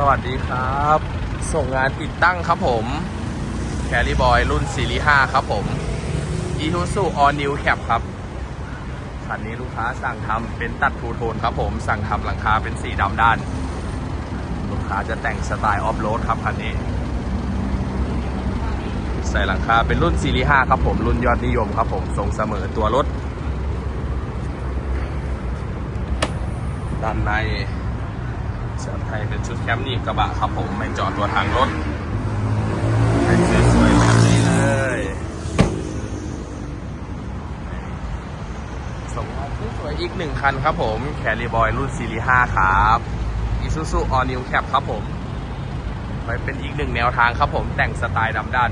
สวัสดีครับ ส่งงานติดตั้งครับผมแคริบอยรุ่นซีรีส์5ครับผม e t u s u All New Cap ครับคันนี้ลูกค้าสั่งทำเป็นตัดทูโทนครับผมสั่งทำหลังคาเป็นสีดำด้าน ลูกค้าจะแต่งสไตล์ออฟโรดครับคันนี้ ใส่หลังคาเป็นรุ่นซีรีส์5ครับผมรุ่นยอดนิยมครับผมทรงเสมอตัวรถด้านใน จะให้เป็นชุดแคมป์หนีบกระบะครับผมไม่จอดตัวทางรถให้สวยๆแบบนี้เลยส่งมอบสวยๆอีกหนึ่งคันครับผมแคริบอยรุ่นซีรีส์5ครับ Isuzu All New Cap ครับผมไปเป็นอีกหนึ่งแนวทางครับผมแต่งสไตล์ดำด้าน